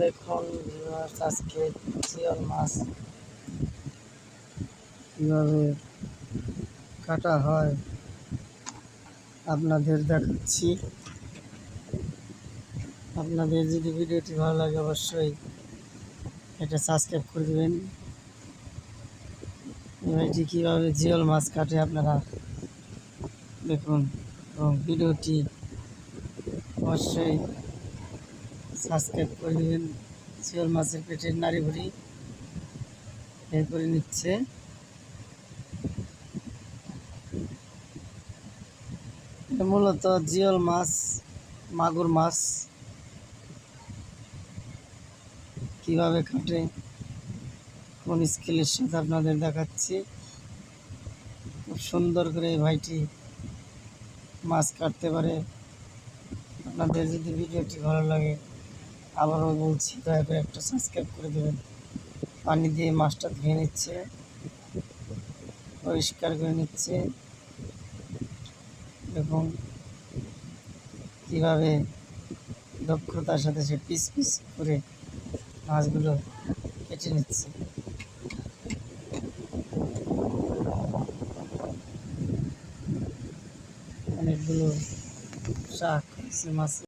দেখুন viewers, আজকে জিওল মাছ কীভাবে কাটা হয় আপনাদের দেখাচ্ছি। আপনাদের যদি ভিডিওটি ভালো লাগে অবশ্যই এটা সাবস্ক্রাইব করে দেবেন। এটি কীভাবে জিওল মাছ কাটে আপনারা দেখুন। এবং ভিডিওটি অবশ্যই সাবস্ক্রাইব করে দেবেন জিওল মাছের পেটের নাড়ি ভুড়ি বের করে নিচ্ছে। মূলত জিওল মাছ, মাগুর মাছ। কীভাবে কাটে কোন স্কেলের সাথে আপনাদের দেখাচ্ছি। খুব সুন্দর করে ভাইটি মাছ কাটতে পারে। আপনাদের যদি ভিডিওটি ভালো লাগে আবারও বলছি, দয়া করে একটা সাবস্ক্রাইব করে দেবেন। পানি দিয়ে মাছটা ধুয়ে নিচ্ছে, পরিষ্কার করে নিচ্ছে। এবং কীভাবে দক্ষতার সাথে সে পিস পিস করে মাছগুলো কেটে নিচ্ছে। অনেকগুলো শাক মাছ